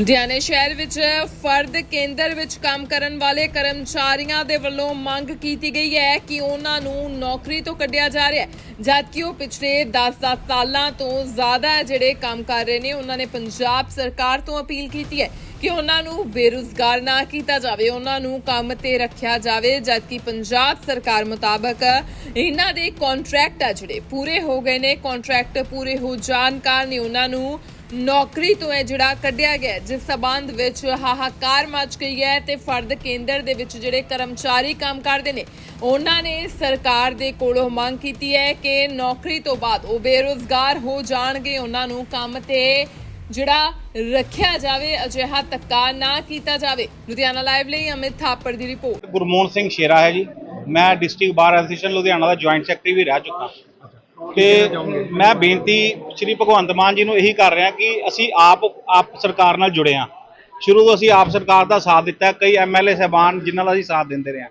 ਲੁਧਿਆਣੇ ਸ਼ਹਿਰ ਵਿੱਚ ਫਰਦ ਕੇਂਦਰ ਵਿੱਚ ਕੰਮ ਕਰਨ ਵਾਲੇ ਕਰਮਚਾਰੀਆਂ ਦੇ ਵੱਲੋਂ ਮੰਗ ਕੀਤੀ ਗਈ ਹੈ ਕਿ ਉਹਨਾਂ ਨੂੰ ਨੌਕਰੀ ਤੋਂ ਕੱਢਿਆ ਜਾ ਰਿਹਾ ਹੈ। ਜਦਕਿ ਉਹ ਪਿਛਲੇ 10-10 ਸਾਲਾਂ ਤੋਂ ਜ਼ਿਆਦਾ ਜਿਹੜੇ ਕੰਮ ਕਰ ਰਹੇ ਨੇ, ਉਹਨਾਂ ਨੇ ਪੰਜਾਬ ਸਰਕਾਰ ਤੋਂ ਅਪੀਲ ਕੀਤੀ ਹੈ ਕਿ ਉਹਨਾਂ ਨੂੰ ਬੇਰੁਜ਼ਗਾਰ ਨਾ ਕੀਤਾ ਜਾਵੇ, ਉਹਨਾਂ ਨੂੰ ਕੰਮ ਤੇ ਰੱਖਿਆ ਜਾਵੇ। ਜਦਕਿ ਪੰਜਾਬ ਸਰਕਾਰ ਮੁਤਾਬਕ ਇਹਨਾਂ ਦੇ ਕੰਟਰੈਕਟ ਆ ਜਿਹੜੇ, ਪੂਰੇ ਹੋ ਗਏ ਨੇ। ਕੰਟਰੈਕਟ ਪੂਰੇ ਹੋ ਜਾਣ ਕਾਰਨ ਉਹਨਾਂ ਨੂੰ ਨੌਕਰੀ ਤੋਂ ਹੈ ਜਿਹੜਾ ਕੱਢਿਆ ਗਿਆ ਜਿਸ ਸਬੰਧ ਵਿੱਚ ਹਾਹਾਕਾਰ ਮਚ ਗਈ ਹੈ ਤੇ ਫਰਦ ਕੇਂਦਰ ਦੇ ਵਿੱਚ ਜਿਹੜੇ ਕਰਮਚਾਰੀ ਕੰਮ ਕਰਦੇ ਨੇ, ਉਹਨਾਂ ਨੇ ਸਰਕਾਰ ਦੇ ਕੋਲੋਂ ਮੰਗ ਕੀਤੀ ਹੈ ਕਿ ਨੌਕਰੀ ਤੋਂ ਬਾਅਦ ਉਹ ਬੇਰੁਜ਼ਗਾਰ ਹੋ ਜਾਣਗੇ, ਉਹਨਾਂ ਨੂੰ ਕੰਮ ਤੇ ਜਿਹੜਾ ਰੱਖਿਆ ਜਾਵੇ, ਅਜਿਹਾ ਧੱਕਾ ਨਾ ਕੀਤਾ ਜਾਵੇ। ਲੁਧਿਆਣਾ ਲਾਈਵ ਲਈ ਅਮਿਤ ਥਾਪੜ ਦੀ ਰਿਪੋਰਟ। ਗੁਰਮੋਹਨ ਸਿੰਘ ਸ਼ੇਰਾ ਹੈ ਜੀ। ਮੈਂ ਡਿਸਟ੍ਰਿਕਟ ਬਾਰ ਐਸੋਸੀਏਸ਼ਨ ਲੁਧਿਆਣਾ ਦਾ ਜੁਆਇੰਟ ਸੈਕਟਰੀ ਵੀ ਰਹਿ ਚੁੱਕਾ। ਤੇ ਮੈਂ ਬੇਨਤੀ ਸ਼੍ਰੀ ਭਗਵੰਤ ਮਾਨ ਜੀ ਨੂੰ ਇਹੀ ਕਰ ਰਿਹਾ ਕਿ ਅਸੀਂ ਆਪ ਆਪ ਸਰਕਾਰ ਨਾਲ ਜੁੜੇ ਹਾਂ। ਸ਼ੁਰੂ ਤੋਂ ਅਸੀਂ ਆਪ ਸਰਕਾਰ ਦਾ ਸਾਥ ਦਿੱਤਾ ਹੈ। ਕਈ ਐਮਐਲਏ ਸਹਿਬਾਨ ਜਿਨ੍ਹਾਂ ਦਾ ਅਸੀਂ ਸਾਥ ਦਿੰਦੇ ਰਹੇ ਹਾਂ।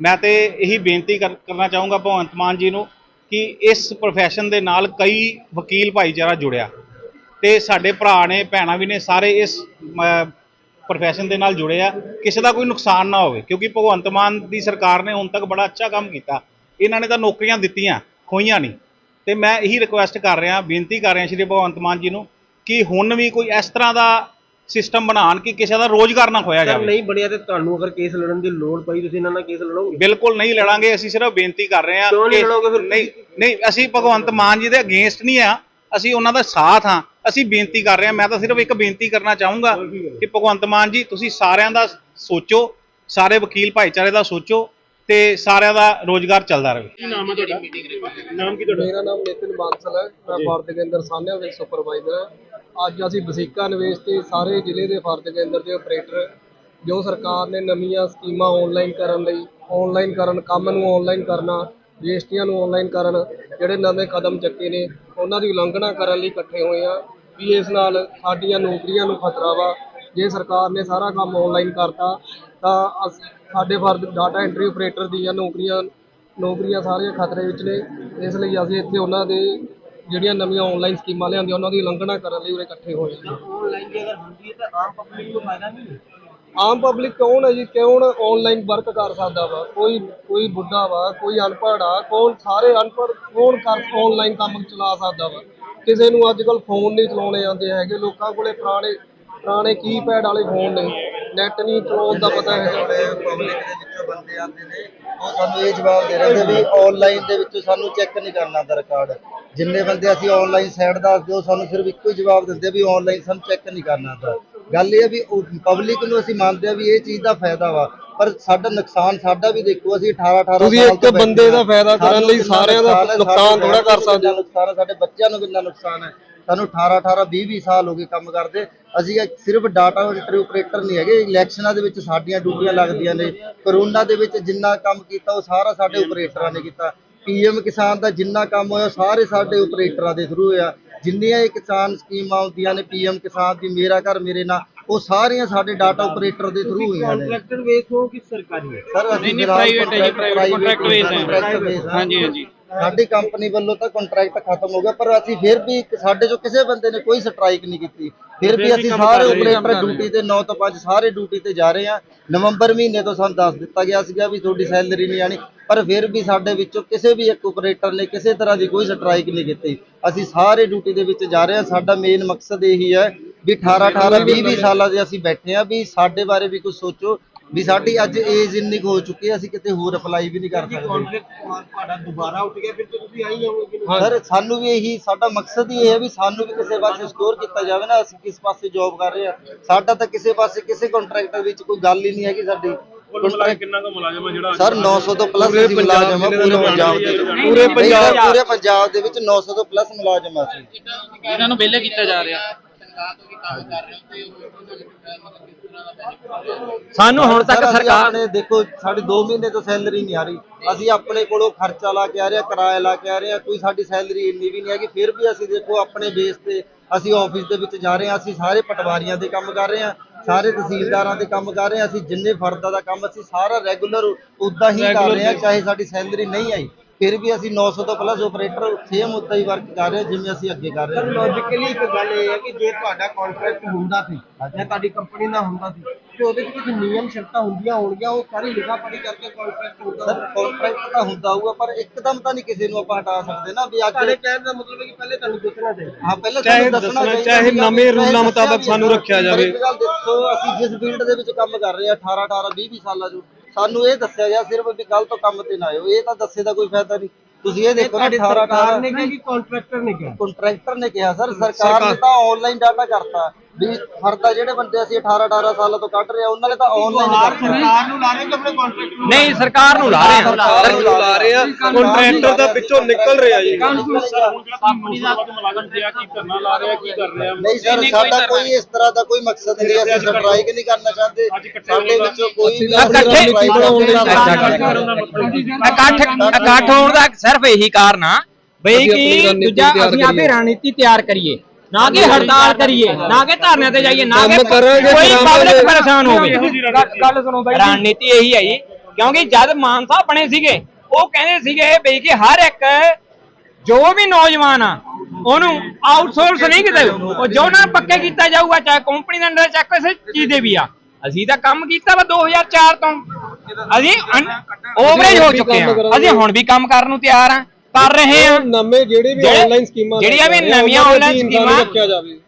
ਮੈਂ ਤੇ ਇਹੀ ਬੇਨਤੀ ਕਰ- ਕਰਨਾ ਚਾਹੂੰਗਾ ਭਗਵੰਤ ਮਾਨ ਜੀ ਨੂੰ ਕਿ ਇਸ profession ਦੇ ਨਾਲ ਕਈ ਵਕੀਲ ਭਾਈਚਾਰਾ ਜੁੜਿਆ। ਤੇ ਸਾਡੇ ਭਰਾ ਨੇ, ਭੈਣਾਂ ਵੀ ਨੇ ਸਾਰੇ ਇਸ ਪ੍ਰੋਫੈਸ਼ਨ ਦੇ ਨਾਲ ਜੁੜੇ ਆ। ਕਿਸੇ ਦਾ ਕੋਈ ਨੁਕਸਾਨ ਨਾ ਹੋਵੇ, ਕਿਉਂਕਿ ਭਗਵੰਤ ਮਾਨ ਦੀ ਸਰਕਾਰ ਨੇ ਹੁਣ ਤੱਕ ਬੜਾ ਅੱਛਾ ਕੰਮ ਕੀਤਾ। ਇਹਨਾਂ ਨੇ ਤਾਂ ਨੌਕਰੀਆਂ ਦਿੱਤੀਆਂ, ਖੋਈਆਂ ਨਹੀਂ। ਤੇ ਮੈਂ ਇਹੀ ਰਿਕੁਐਸਟ ਕਰ ਰਿਹਾ ਬੇਨਤੀ ਕਰ ਰਿਹਾ ਸ਼੍ਰੀ ਭਗਵੰਤ ਮਾਨ ਜੀ ਨੂੰ ਕਿ ਹੁਣ ਵੀ ਕੋਈ ਇਸ ਤਰ੍ਹਾਂ ਦਾ ਸਿਸਟਮ ਬਣਾਉਣ ਕਿ ਕਿਸੇ ਦਾ ਰੋਜ਼ਗਾਰ ਨਾ ਖੋਇਆ ਜਾਵੇ। ਨਹੀਂ ਬਣਿਆ ਤੇ ਤੁਹਾਨੂੰ ਅਗਰ ਕੇਸ ਲੜਨ ਦੀ ਲੋੜ ਪਈ ਤੁਸੀਂ ਇਹਨਾਂ ਨਾਲ ਕੇਸ ਲੜੋਗੇ? ਬਿਲਕੁਲ ਨਹੀਂ ਲੜਾਂਗੇ ਅਸੀਂ ਸਿਰਫ ਬੇਨਤੀ ਕਰ ਰਹੇ ਹਾਂ ਕਿਉਂ ਨਹੀਂ ਕਿ- ਲੜੋਗੇ ਫਿਰ? ਨਹੀਂ ਨਹੀਂ ਅਸੀਂ ਭਗਵੰਤ ਮਾਨ ਜੀ ਦੇ ਅਗੇਂਸਟ ਨਹੀਂ ਆ ਅਸੀਂ ਉਹਨਾਂ ਦਾ ਸਾਥ ਹਾਂ ਅਸੀਂ ਬੇਨਤੀ ਕਰ ਰਹੇ ਹਾਂ ਮੈਂ ਤਾਂ ਸਿਰਫ ਇੱਕ ਬੇਨਤੀ ਕਰਨਾ ਚਾਹੂੰਗਾ ਕਿ ਭਗਵੰਤ ਮਾਨ ਜੀ ਤੁਸੀਂ ਸਾਰਿਆਂ ਦਾ ਸੋਚੋ ਸਾਰੇ ਵਕੀਲ ਭਾਈਚਾਰੇ ਦਾ ਸੋਚੋ ਤੇ ਸਾਰਿਆਂ ਦਾ ਰੋਜ਼ਗਾਰ ਚੱਲਦਾ ਰਹੇ। ਕੀ ਨਾਮ ਹੈ ਤੁਹਾਡਾ? ਨਾਮ ਕੀ ਤੁਹਾਡਾ? ਮੇਰਾ ਨਾਮ ਨਿਤਿਨ ਬਾਂਸਲ ਹੈ। ਮੈਂ ਫਰਦ ਕੇਂਦਰ ਸਾਹਨਿਆਂ ਵਿੱਚ ਸੁਪਰਵਾਈਜ਼ਰ ਹਾਂ। ਅੱਜ ਅਸੀਂ ਵਸੀਕਾ ਨਿਵੇਸ਼ ਤੇ ਸਾਰੇ ਜ਼ਿਲ੍ਹੇ ਦੇ ਫਰਦ ਕੇਂਦਰ ਦੇ ਆਪਰੇਟਰ ਜੋ ਸਰਕਾਰ ਨੇ ਨਵੀਆਂ ਸਕੀਮਾਂ ਆਨਲਾਈਨ ਕਰਨ ਲਈ ਆਨਲਾਈਨ ਕਰਨ ਕੰਮ ਨੂੰ ਆਨਲਾਈਨ ਕਰਨਾ ਰਜਿਸਟਰੀਆਂ ਨੂੰ ਆਨਲਾਈਨ ਕਰਨ ਜਿਹੜੇ ਨਵੇਂ ਕਦਮ ਚੱਕੇ ਨੇ ਉਹਨਾਂ ਦੀ ਉਲੰਘਣਾ ਕਰਨ ਲਈ ਇਕੱਠੇ ਹੋਏ ਆ ਵੀ ਇਸ ਨਾਲ ਸਾਡੀਆਂ ਨੌਕਰੀਆਂ ਨੂੰ ਖਤਰਾ ਵਾ ਜੇ ਸਰਕਾਰ ਨੇ ਸਾਰਾ ਕੰਮ ਆਨਲਾਈਨ ਕਰਤਾ ਤਾਂ ਅਸ- ਸਾਡੇ ਫਰਦ ਡਾਟਾ ਐਂਟਰੀ ਆਪਰੇਟਰ ਦੀਆਂ ਨੌਕਰੀਆਂ ਨੌਕਰੀਆਂ ਸਾਰੀਆਂ ਖਤਰੇ ਵਿੱਚ ਨੇ। ਇਸ ਲਈ ਅਸੀਂ ਇੱਥੇ ਉਹਨਾਂ ਦੇ ਜਿਹੜੀਆਂ ਨਵੀਆਂ ਆਨਲਾਈਨ ਸਕੀਮਾਂ ਲਿਆਂਦੀਆਂ ਉਹਨਾਂ ਦੀ ਉਲੰਘਣਾ ਕਰਨ ਲਈ ਉਰੇ ਇਕੱਠੇ ਹੋਏ ਹਾਂ। ਆਨਲਾਈਨ ਜੇ ਅਗਰ ਹੁੰਦੀ ਹੈ ਤਾਂ ਆਮ ਪਬਲਿਕ ਨੂੰ ਫਾਇਦਾ ਨਹੀਂ ਆਮ ਪਬਲਿਕ ਕੌਣ ਹੈ ਜੀ? ਕੌਣ ਆਨਲਾਈਨ ਵਰਕ ਕਰ ਸਕਦਾ ਵਾ? ਕੋਈ ਕੋਈ ਬੁੱਢਾ ਵਾ ਕੋਈ ਅਨਪੜ੍ਹ ਆ ਕੌਣ ਸਾਰੇ ਅਨਪੜ੍ਹ ਕੌਣ ਕਰ ਆਨਲਾਈਨ ਕੰਮ ਚਲਾ ਸਕਦਾ ਵਾ? ਕਿਸੇ ਨੂੰ ਅੱਜ ਕੱਲ ਫੋਨ ਨਹੀਂ ਚਲਾਉਣੇ ਆਉਂਦੇ ਹੈਗੇ ਲੋਕਾਂ ਕੋਲੇ ਪੁਰਾਣੇ ਪੁਰਾਣੇ ਕੀਪੈਡ ਵਾਲੇ ਫੋਨ ਨੇ। ਨੈਟ ਨਹੀਂ ਚਲਾਉਣ ਦਾ ਪਤਾ ਹੈਗਾ ਪਬਲਿਕ ਦੇ ਵਿੱਚੋਂ ਬੰਦੇ ਆਉਂਦੇ ਨੇ ਉਹ ਸਾਨੂੰ ਇਹ ਜਵਾਬ ਦੇ ਰਹੇ ਨੇ ਵੀ ਆਨਲਾਈਨ ਦੇ ਵਿੱਚੋਂ ਸਾਨੂੰ ਚੈੱਕ ਨਹੀਂ ਕਰਨਾ ਆਉਂਦਾ ਰਿਕਾਰਡ ਜਿੰਨੇ ਬੰਦੇ ਅਸੀਂ ਆਨਲਾਈਨ ਸਾਈਟ ਦੱਸਦੇ ਉਹ ਸਾਨੂੰ ਸਿਰਫ ਇੱਕੋ ਹੀ ਜਵਾਬ ਦਿੰਦੇ ਵੀ ਆਨਲਾਈਨ ਸਾਨੂੰ ਚੈੱਕ ਨਹੀਂ ਕਰਨਾ ਆਉਂਦਾ ਗੱਲ ਇਹ ਆ ਵੀ ਪਬਲਿਕ ਨੂੰ ਅਸੀਂ ਮੰਨਦੇ ਆ ਵੀ ਇਹ ਚੀਜ਼ ਦਾ ਫਾਇਦਾ ਵਾ ਪਰ ਸਾਡਾ ਨੁਕਸਾਨ ਸਾਡਾ ਵੀ ਦੇਖੋ ਅਸੀਂ 18 18 ਤੁਸੀਂ ਇੱਕ ਬੰਦੇ ਦਾ ਹਾਂ। ਫਾਇਦਾ ਕਰਨ ਲਈ ਸਾਰਿਆਂ ਦਾ ਹੈ, ਨੁਕਸਾਨ ਥੋੜ੍ਹਾ ਕਰ ਸਕਦੇ ਹੋ। ਨੁਕਸਾਨ ਹੈ ਸਾਡੇ ਬੱਚਿਆਂ ਨੂੰ ਕਿੰਨਾ ਨੁਕਸਾਨ ਹੈ। ਸਾਨੂੰ 18 18 20 20 ਸਾਲ ਹੋ ਗਏ ਕੰਮ ਕਰਦੇ। ਅਸੀਂ ਇਹ ਸਿਰਫ ਡਾਟਾ ਐਂਟਰੀ ਆਪਰੇਟਰ ਨਹੀਂ ਹੈਗੇ। ਇਲੈਕਸ਼ਨਾਂ ਦੇ ਵਿੱਚ ਸਾਡੀਆਂ ਡਿਊਟੀਆਂ ਲੱਗਦੀਆਂ ਨੇ। ਕਰੋਨਾ ਦੇ ਵਿੱਚ ਜਿੰਨਾ ਕੰਮ ਕੀਤਾ ਉਹ ਸਾਰਾ ਸਾਡੇ ਆਪਰੇਟਰਾਂ ਨੇ ਕੀਤਾ। ਪੀਐਮ ਕਿਸਾਨ ਦਾ ਜਿੰਨਾ ਕੰਮ ਹੋਇਆ ਸਾਰੇ ਸਾਡੇ ਆਪਰੇਟਰਾਂ ਦੇ ਥਰੂ ਹੋਇਆ। ਜਿੰਨੀਆਂ ਇਹ ਕਿਸਾਨ ਸਕੀਮਾਂ ਆਉਂਦੀਆਂ ਨੇ ਪੀਐਮ ਕਿਸਾਨ ਦੀ ਮੇਰਾ ਘਰ ਮੇਰੇ ਨਾਲ ਉਹ ਸਾਰੀਆਂ ਸਾਡੇ ਡਾਟਾ ਆਪਰੇਟਰ ਦੇ ਥਰੂ ਹੋਈਆਂ ਨੇ। ਕੰਟਰੈਕਟਰ ਬੇਸ ਹੋ ਕਿ ਸਰਕਾਰੀ ਹੈ ਸਰ ਨਹੀਂ, private ਹੈ ਜੀ, ਹੈ। contract base ਹਾਂ। ਹਾਂਜੀ, ਹਾਂਜੀ। ਸਾਡੀ ਕੰਪਨੀ ਵੱਲੋਂ ਤਾਂ ਕੰਟਰੈਕਟ ਖਤਮ ਹੋ ਗਿਆ ਪਰ ਅਸੀਂ ਫਿਰ ਵੀ ਸਾਡੇ ਚੋਂ ਕਿਸੇ ਬੰਦੇ ਨੇ ਕੋਈ ਸਟ੍ਰਾਈਕ ਨਹੀਂ ਕੀਤੀ। ਫਿਰ ਵੀ ਅਸੀਂ ਸਾਰੇ ਆਪਰੇਟਰ ਡਿਊਟੀ ਤੇ 9 ਤੋਂ 5 ਸਾਰੇ ਡਿਊਟੀ ਤੇ ਜਾ ਰਹੇ ਹਾਂ। ਨਵੰਬਰ ਮਹੀਨੇ ਤੋਂ ਸਾਨੂੰ ਦੱਸ ਦਿੱਤਾ ਗਿਆ ਸੀਗਾ ਵੀ ਤੁਹਾਡੀ ਸੈਲਰੀ ਨਹੀਂ ਆਣੀ ਪਰ ਫਿਰ ਵੀ ਸਾਡੇ ਵਿੱਚੋਂ ਕਿਸੇ ਵੀ ਇੱਕ ਆਪਰੇਟਰ ਨੇ ਕਿਸੇ ਤਰ੍ਹਾਂ ਦੀ ਕੋਈ ਸਟ੍ਰਾਈਕ ਨਹੀਂ ਕੀਤੀ। ਅਸੀਂ ਸਾਰੇ ਡਿਊਟੀ ਦੇ ਵਿੱਚ ਜਾ ਰਹੇ ਹਾਂ। ਸਾਡਾ ਮੇਨ ਮਕਸਦ ਇਹੀ ਹੈ ਵੀ 18 18 20 20 ਸਾਲਾਂ ਦੇ ਅਸੀਂ ਬੈਠੇ ਹਾਂ ਵੀ ਸਾਡੇ ਬਾਰੇ ਵੀ ਕੁਝ ਸੋਚੋ। ਵੀ ਸਾਡੀ ਅੱਜ ਏਜ ਇੰਨੀ ਕੁ ਹੋ ਚੁੱਕੀ ਹੈ ਅਸੀਂ ਕਿਤੇ ਹੋਰ ਅਪਲਾਈ ਵੀ ਨਹੀਂ ਕਰ ਸਕਦੇ। ਕੰਟਰੈਕਟ ਤੁਹਾਡਾ ਦੁਬਾਰਾ ਉੱਠ ਗਿਆ ਫਿਰ ਤਾਂ ਤੁਸੀਂ ਆਈ ਜਾਓਗੇ ਕਿ ਨਹੀਂ? ਸਰ ਸਾਨੂੰ ਵੀ ਇਹੀ ਸਾਡਾ ਮਕਸਦ ਹੀ ਇਹ ਹੈ ਵੀ ਸਾਨੂੰ ਵੀ ਕਿਸੇ ਪਾਸੇ ਸਟੋਰ ਕੀਤਾ ਜਾਵੇ ਨਾ ਅਸੀਂ ਕਿਸ ਪਾਸੇ ਜੌਬ ਕਰ ਰਹੇ ਹਾਂ। ਸਾਡਾ ਤਾਂ ਕਿਸੇ ਪਾਸੇ ਕਿਸੇ ਕੰਟਰੈਕਟਰ ਵਿੱਚ ਕੋਈ ਗੱਲ ਹੀ ਨਹੀਂ ਹੈਗੀ ਸਾਡੀ। ਕਿੰਨਾ ਕੁ ਮੁਲਾਜ਼ਮ ਹੈ ਜਿਹੜਾ ਸਰ 900 ਤੋਂ ਪਲੱਸ ਮੁਲਾਜ਼ਮ ਹਾਂ ਪੂਰੇ ਪੰਜਾਬ ਦੇ ਵਿੱਚ। ਪੂਰੇ ਨਹੀਂ ਪੂਰੇ ਪੰਜਾਬ ਦੇ ਵਿੱਚ 900 ਤੋਂ ਪਲੱਸ ਮੁਲਾਜ਼ਮ ਆ ਅਸੀਂ। ਇਹਨਾਂ ਨੂੰ ਵਿਹਲੇ ਕੀਤਾ ਜਾ ਰਿਹਾ। ਸਾਨੂੰ ਹੁਣ ਤੱਕ ਸਰਕਾਰ ਆਪਣੇ ਦੇਖੋ ਸਾਡੀ 2 ਮਹੀਨੇ ਤੋਂ ਸੈਲਰੀ ਨਹੀਂ ਆ ਰਹੀ। ਅਸੀਂ ਆਪਣੇ ਕੋਲੋਂ ਖਰਚਾ ਲਾ ਕੇ ਆ ਰਹੇ ਹਾਂ ਕਿਰਾਇਆ ਲਾ ਕੇ ਆ ਰਹੇ ਕੋਈ ਸਾਡੀ ਸੈਲਰੀ ਇੰਨੀ ਵੀ ਨਹੀਂ ਹੈਗੀ ਫਿਰ ਵੀ ਅਸੀਂ ਦੇਖੋ ਆਪਣੇ ਬੇਸ ਤੇ ਅਸੀਂ ਆਫਿਸ ਦੇ ਵਿੱਚ ਜਾ ਰਹੇ ਹਾਂ ਅਸੀਂ ਸਾਰੇ ਪਟਵਾਰੀਆਂ ਦੇ ਕੰਮ ਕਰ ਰਹੇ ਹਾਂ ਸਾਰੇ ਤਹਿਸੀਲਦਾਰਾਂ ਦੇ ਕੰਮ ਕਰ ਰਹੇ ਹਾਂ ਅਸੀਂ ਜਿੰਨੇ ਫਰਦਾਂ ਦਾ ਕੰਮ ਅਸੀਂ ਸਾਰਾ ਰੈਗੂਲਰ ਉਦਾਂ ਹੀ ਕਰ ਰਹੇ ਹਾਂ ਚਾਹੇ ਸਾਡੀ ਸੈਲਰੀ ਨਹੀਂ ਆਈ। ਫਿਰ ਵੀ ਅਸੀਂ 900 ਤੋਂ ਪਲੱਸ ਆਪਰੇਟਰ ਸੇਮ ਉਦਾਂ ਹੀ ਵਰਕ ਕਰ ਰਹੇ ਹਾਂ ਜਿਵੇਂ ਅਸੀਂ ਅੱਗੇ ਕਰ ਰਹੇ ਹਾਂ। ਲੌਜੀਕਲੀ ਇੱਕ ਗੱਲ ਇਹ ਹੈ ਕਿ ਜੇ ਤੁਹਾਡਾ ਕੰਟਰੈਕਟ ਹੁੰਦਾ ਸੀ ਜਾਂ ਤੁਹਾਡੀ ਕੰਪਨੀ ਨਾਲ ਹੁੰਦਾ ਸੀ ਤੇ ਉਹਦੇ ਵਿੱਚ ਕੁਝ ਨਿਯਮ ਸ਼ਰਤਾਂ ਹੁੰਦੀਆਂ ਹੋਣਗੀਆਂ ਉਹ ਸਾਰੀ ਲਿਖਾ ਪੜੀ ਕਰਕੇ ਕੰਟਰੈਕਟ ਹੁੰਦਾ ਸਰ ਕੰਟਰੈਕਟ ਤਾਂ ਹੁੰਦਾ ਹੋਊਗਾ ਪਰ ਇੱਕਦਮ ਤਾਂ ਨਹੀਂ ਕਿਸੇ ਨੂੰ ਆਪਾਂ ਹਟਾ ਸਕਦੇ ਨਾ ਵੀ ਤੁਹਾਡੇ ਅੱਜ ਕਹਿਣ ਦਾ ਮਤਲਬ ਹੈ ਕਿ ਪਹਿਲੇ ਤੁਹਾਨੂੰ ਦੱਸਣਾ ਚਾਹੀਦਾ। ਹਾਂ ਪਹਿਲਾਂ ਚਾਹੇ ਸਾਨੂੰ ਦੱਸਣਾ ਚਾਹੀਦਾ ਚਾਹੇ ਨਵੇਂ ਰੂਲਾਂ ਮੁਤਾਬਕ ਸਾਨੂੰ ਰੱਖਿਆ ਜਾਵੇ। ਦੇਖੋ ਅਸੀਂ ਜਿਸ ਫੀਲਡ ਦੇ ਵਿੱਚ ਕੰਮ ਕਰ ਰਹੇ ਹਾਂ 18 18 20 20 ਸਾਲਾਂ ਤੋਂ ਸਾਨੂੰ ਇਹ ਦੱਸਿਆ ਗਿਆ ਸਿਰਫ ਵੀ ਕੱਲ ਤੋਂ ਕੰਮ ਤੇ ਨਾ ਆਇਓ। ਇਹ ਤਾਂ ਦੱਸੇ ਦਾ ਕੋਈ ਫਾਇਦਾ ਨਹੀਂ। ਤੁਸੀਂ ਇਹ ਦੇਖੋ ਨਾ ਤੁਹਾਡੀ 18 ਸਰਕਾਰ ਨੇ 18 ਕਿਹਾ ਕਿ ਕੰਟਰੈਕਟਰ ਨੇ ਕਿਹਾ। ਕੰਟਰੈਕਟਰ ਨੇ ਕਿਹਾ ਸਰ ਸਰਕਾਰ ਨੇ ਤਾਂ ਆਨਲਾਈਨ ਡਾਟਾ ਕਰਤਾ। ਵੀ ਫਰਦਾ ਜਿਹੜੇ ਬੰਦੇ ਅਸੀਂ 18 18 ਸਾਲਾਂ ਤੋਂ ਕੱਢ ਰਹੇ ਆ ਉਹਨਾਂ ਨੇ ਤਾਂ ਆਨਲਾਈਨ ਸਰਕਾਰ ਨੂੰ ਲਾ ਰਹੇ ਕਿ ਆਪਣੇ ਕੰਟਰੈਕਟ ਨੂੰ ਨਹੀਂ ਸਰਕਾਰ ਨੂੰ ਲਾ ਰਹੇ ਆ ਸਰਕਾਰ ਨੂੰ ਲਾ ਰਹੇ ਆ ਕੰਟਰੈਕਟਰ ਦਾ ਵਿੱਚੋਂ ਨਿਕਲ ਰਿਹਾ ਜੀ। ਨਹੀਂ ਸਰ ਸਾਡਾ ਕੋਈ ਇਸ ਤਰ੍ਹਾਂ ਦਾ ਕੋਈ ਮਕਸਦ ਨਹੀਂ ਅਸੀਂ ਸਟ੍ਰਾਈਕ ਨਹੀਂ ਕਰਨਾ ਚਾਹੁੰਦੇ। ਸਾਡੇ ਵਿੱਚੋਂ ਕੋਈ ਇਕੱਠ ਇਕੱਠ ਹੋਣ ਦਾ ਸਿਰਫ ਇਹੀ ਕਾਰਨ ਆ ਬਈ ਕਿ ਦੂਜਾ ਅਸੀਂ ਆਪੇ ਰਣਨੀਤੀ ਤਿਆਰ ਕਰੀਏ। ਨਾ ਕਿ ਹੜਤਾਲ ਕਰੀਏ ਨਾ ਕਿ ਧਰਨਿਆਂ ਤੇ ਜਾਈਏ ਨਾ ਕਿ ਕੰਮ ਕਰਾਂਗੇ, ਕੋਈ। ਪਬਲਿਕ ਪਰੇਸ਼ਾਨ ਹੋਵੇ ਗੱਲ ਸੁਣੋ ਬਾਈ ਰਣਨੀਤੀ ਇਹੀ ਹੈ ਜੀ ਕਿਉਂਕਿ ਜਦ ਮਾਨ ਸਾਹਿਬ ਬਣੇ ਸੀਗੇ ਉਹ ਕਹਿੰਦੇ ਸੀਗੇ ਬਈ ਕਿ ਹਰ ਇੱਕ ਜੋ ਵੀ ਨੌਜਵਾਨ ਆ ਉਹਨੂੰ ਆਊਟਸੋਰਸ ਨਹੀਂ ਕਿਤੇ ਉਹ ਜੋ ਨਾ ਪੱਕੇ ਕੀਤਾ ਜਾਊਗਾ ਚਾਹੇ ਕੰਪਨੀ ਦੇ ਅੰਡਰ ਚਾਹੇ ਕਿਸੇ ਚੀਜ਼ ਦੇ ਵੀ ਆ। ਅਸੀਂ ਤਾਂ ਕੰਮ ਕੀਤਾ ਵਾ 2004 ਤੋਂ। ਅਸੀਂ ਓਵਰੇਜ ਹੋ ਚੁੱਕੇ ਆ। ਅਸੀਂ ਹੁਣ ਵੀ ਕੰਮ ਕਰਨ ਨੂੰ ਤਿਆਰ ਆ। ਕਰ ਰਹੇ ਆ ਨਵੇਂ ਜਿਹੜੇ ਵੀ ਜਿਹੜੇ- ਆਨਲਾਈਨ ਸਕੀਮਾਂ ਜਿਹੜੀਆਂ ਵੀ ਨਵੀਆਂ ਉਹਨਾਂ online ਸਕੀਮਾਂ- ਰੱਖਿਆ ਜਾਵੇ।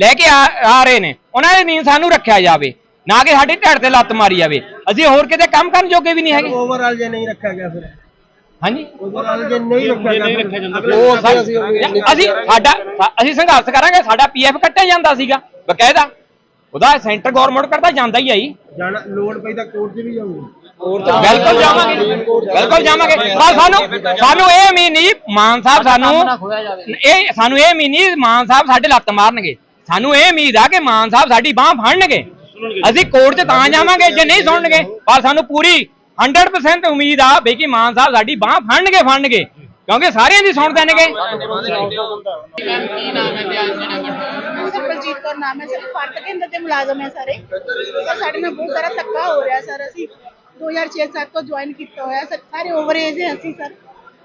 ਲੈ ਕੇ ਆ ਆ ਰਹੇ ਨੇ। ਉਹਨਾਂ ਦੇ ਨੀਂਦ ਸਾਨੂੰ ਰੱਖਿਆ ਜਾਵੇ। ਨਾ ਕਿ ਸਾਡੀ ਢਿੱਡ ਤੇ ਲੱਤ ਮਾਰੀ ਜਾਵੇ। ਅਸੀਂ ਹੋਰ ਕਿਤੇ ਕੰਮ ਕਰਨ ਜੋਗੇ ਵੀ ਨਹੀਂ ਹੈਗੇ। ਓਵਰਆਲ ਜੇ ਨਹੀਂ ਰੱਖਿਆ ਗਿਆ ਫਿਰ। ਹਾਂਜੀ। ਓਵਰਆਲ ਜੇ ਨਹੀਂ ਰੱਖਿਆ ਗਿਆ ਉਹ ਅਸੀਂ ਸਾਡਾ ਸਾ- ਅਸੀਂ ਸੰਘਰਸ਼ ਕਰਾਂਗੇ ਸਾਡਾ ਪੀਐਫ ਕੱਟਿਆ ਜਾਂਦਾ ਸੀਗਾ ਬਕਾਇਦਾ। ਉਹਦਾ ਸੈਂਟਰ ਗਵਰਨਮੈਂਟ ਕਰਦਾ ਜਾਂਦਾ ਹੀ ਆਈ ਜਾਣਾ ਲੋੜ ਪਈ ਤਾਂ ਕੋਰਟ 'ਚ ਵੀ ਜਾਊਂਗੇ। ਬਿਲਕੁਲ ਜਾਵਾਂਗੇ। ਬਿਲਕੁਲ ਜਾਵਾਂਗੇ। ਪਰ ਸਾਨੂੰ ਸਾਨੂੰ ਇਹ ਉਮੀਦ ਨਹੀਂ ਮਾਨ ਸਾਹਿਬ ਸਾਨੂੰ ਇਹ ਸਾਨੂੰ ਇਹ ਉਮੀਦ ਨਹੀਂ ਮਾਨ ਸਾਹਿਬ ਸਾਡੇ ਲੱਤ ਮਾਰਨਗੇ। ਸਾਨੂੰ ਇਹ ਉਮੀਦ ਆ ਕਿ ਮਾਨ ਸਾਹਿਬ ਸਾਡੀ ਬਾਹ ਫੜਨਗੇ। ਅਸੀਂ ਕੋਰਟ 'ਚ ਤਾਂ ਜਾਵਾਂਗੇ ਜੇ ਨਹੀਂ ਸੁਣਨਗੇ। ਪਰ ਸਾਨੂੰ ਪੂਰੀ 100% ਉਮੀਦ ਆ ਬਈ ਕਿ ਮਾਨ ਸਾਹਿਬ ਸਾਡੀ ਬਾਹ ਫੜਨਗੇ ਫੜਨਗੇ। ਕਿਉਂਕਿ ਸਾਰਿਆਂ ਦੀ ਸੁਣ ਦੇਣਗੇ ਸਰ ਕੌਰ ਨਾਮ ਹੈ ਸਰ। ਭਾਰਤ ਕੇਂਦਰ ਦੇ ਮੁਲਾਜ਼ਮ ਹੈ ਸਾਰੇ। ਸਰ, ਸਾਡੇ ਨਾਲ ਬਹੁਤ ਸਾਰਾ ਧੱਕਾ ਹੋ ਰਿਹਾ ਸਰ। ਅਸੀਂ 2006-7 ਤੋਂ ਜੁਆਇਨ ਕੀਤਾ ਹੋਇਆ। ਸਰ, ਸਾਰੇ ਓਵਰ ਏਜ ਹੈ ਅਸੀਂ, ਸਰ।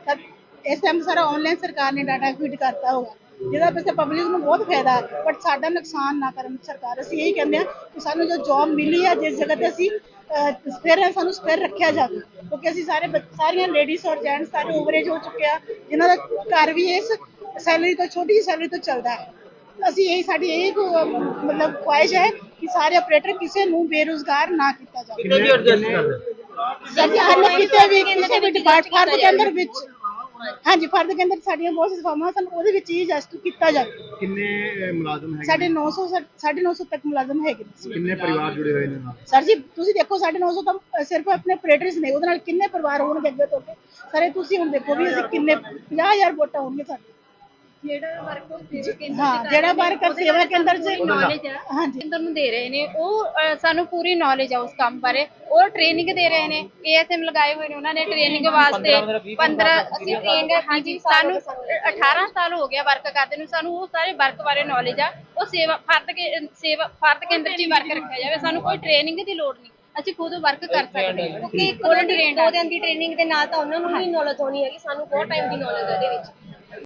ਸਰ, ਇਸ ਟਾਈਮ ਸਾਰਾ ਆਨਲਾਈਨ ਸਰਕਾਰ ਨੇ ਡਾਟਾ ਫੀਡ ਕਰਤਾ ਹੋਗਾ ਜਿਹਦਾ ਵੈਸੇ ਪਬਲਿਕ ਨੂੰ ਬਹੁਤ ਫਾਇਦਾ ਹੈ ਬਟ ਸਾਡਾ ਨੁਕਸਾਨ ਨਾ ਕਰਨ ਸਰਕਾਰ। ਅਸੀਂ ਇਹੀ ਕਹਿੰਦੇ ਹਾਂ ਕਿ ਸਾਨੂੰ ਜੋ ਜੌਬ ਮਿਲੀ ਹੈ, ਜਿਸ ਜਗ੍ਹਾ ਤੇ ਅਸੀਂ ਸਪੇਅਰ ਹੈ ਸਾਨੂੰ ਸਪੇਅਰ ਰੱਖਿਆ ਜਾਵੇ ਕਿਉਂਕਿ ਅਸੀਂ ਸਾਰੇ ਸਾਰੀਆਂ ਲੇਡੀਜ਼ ਔਰ ਜੈਂਟਸ ਸਾਰੇ ਓਵਰੇਜ ਹੋ ਚੁੱਕੇ ਆ ਜਿਨ੍ਹਾਂ ਦਾ ਘਰ ਵੀ ਇਸ ਸੈਲਰੀ ਤੋਂ ਛੋਟੀ ਸੈਲਰੀ ਤੋਂ ਚੱਲਦਾ ਹੈ। ਅਸੀਂ ਇਹ ਸਾਡੀ ਇਹ ਮਤਲਬ ਖੁਆਇਸ਼ ਹੈ ਕਿ ਸਾਰੇ ਆਪਰੇਟਰ ਕਿਸੇ ਨੂੰ ਬੇਰੁਜ਼ਗਾਰ ਨਾ ਕੀਤਾ ਜਾਵੇ। ਕਿੰਨੇ ਵੀ ਐਡਜਸਟ ਕਰਦੇ? ਸਰ ਜੀ ਹਰ ਕਿਤੇ ਵੀ ਕਿਸੇ ਵੀ ਡਿਪਾਰਟਮੈਂਟ ਫਰਦ ਕੇਂਦਰ ਵਿੱਚ ਹਾਂਜੀ ਫਰਦ ਕੇਂਦਰ ਸਾਡੀਆਂ ਬਹੁਤ ਸਫਾਵਾਂ ਸਨ ਉਹਦੇ ਵਿੱਚ ਹੀ ਐਡਜਸਟ ਕੀਤਾ ਜਾਵੇ ਕਿੰਨੇ ਅਹ, ਮੁਲਾਜ਼ਮ ਹੈਗੇ ਸਾਡੇ 900 ਸਾ- ਸਾਢੇ 900 ਤੱਕ ਮੁਲਾਜ਼ਮ ਹੈਗੇ ਨੇ। ਕਿੰਨੇ ਪਰਿਵਾਰ ਜੁੜੇ ਹੋਏ ਨੇ ਨਾਲ? ਸਰ ਜੀ ਤੁਸੀਂ ਦੇਖੋ ਸਾਡੇ 900 ਤਾਂ ਸਿਰਫ ਆਪਣੇ ਆਪਰੇਟਰਸ ਨੇ ਉਹਦੇ ਨਾਲ ਕਿੰਨੇ ਪਰਿਵਾਰ ਹੋਣਗੇ ਅੱਗੇ ਤੋਂ ਅੱਗੇ? ਸਾਰੇ ਤੁਸੀਂ ਹੁਣ ਦੇਖੋ ਵੀ ਅਸੀਂ ਕਿੰਨੇ 50000 ਵੋਟਾਂ ਹੋਣਗੇ ਸਾਡੇ। ਜਿਹੜਾ ਵਰਕ ਉਹ ਸੇਵਾ ਕੇਂਦਰ ਹਾਂ ਚ ਜਿਹੜਾ ਕਰ ਰਹੇ ਵਰਕ ਉਹਦੇ ਸੇਵਾ ਬਾਰੇ ਕੇਂਦਰ ਸਾਨੂੰ ਚ ਪੂਰੀ knowledge ਆ ਹਾਂਜੀ ਕੇਂਦਰ ਨੂੰ ਦੇ ਰਹੇ ਨੇ। ਉਹ ਅਹ, ਸਾਨੂੰ ਪੂਰੀ ਨੌਲੇਜ ਆ ਉਸ ਕੰਮ ਬਾਰੇ। ਉਹ ਟ੍ਰੇਨਿੰਗ ਦੇ ਰਹੇ ਨੇ। ਏਐਸਐਮ ਲਗਾਏ ਹੋਏ ਨੇ ਉਹਨਾਂ ਨੇ ਟ੍ਰੇਨਿੰਗ ਵਾਸਤੇ। 15 ਅਸੀਂ ਟ੍ਰੇਨਡ ਹਾਂਜੀ ਸਾਨੂੰ 18 ਸਾਲ ਹੋ ਗਿਆ ਵਰਕ ਕਰਦੇ ਨੂੰ। ਸਾਨੂੰ ਉਹ ਸਾਰੇ ਵਰਕ ਬਾਰੇ ਨੌਲੇਜ ਆ। ਉਹ ਸੇਵਾ ਫਰਦ ਕੇ ਸੇਵਾ ਫਰਦ ਕੇਂਦਰ 'ਚ ਹੀ ਵਰਕ ਰੱਖਿਆ ਜਾਵੇ। ਸਾਨੂੰ ਕੋਈ ਟ੍ਰੇਨਿੰਗ ਦੀ ਲੋੜ ਨਹੀਂ। ਅਸੀਂ ਖੁਦ ਵਰਕ ਕਰ ਸਕਦੇ ਹਾਂ। ਕਿਉਂਕਿ ਇੱਕ ਦੋ ਦਿਨ ਦੀ ਟ੍ਰੇਨਿੰਗ ਦੇ ਨਾਲ ਤਾਂ ਉਹਨਾਂ ਨੂੰ ਵੀ ਨੌਲੇਜ ਹੋਣੀ ਹੈ ਕਿ ਸਾਨੂੰ ਬਹੁਤ ਟਾਈਮ ਦੀ ਨੌਲੇਜ ਹੈ ਇਹਦੇ ਵਿੱਚ।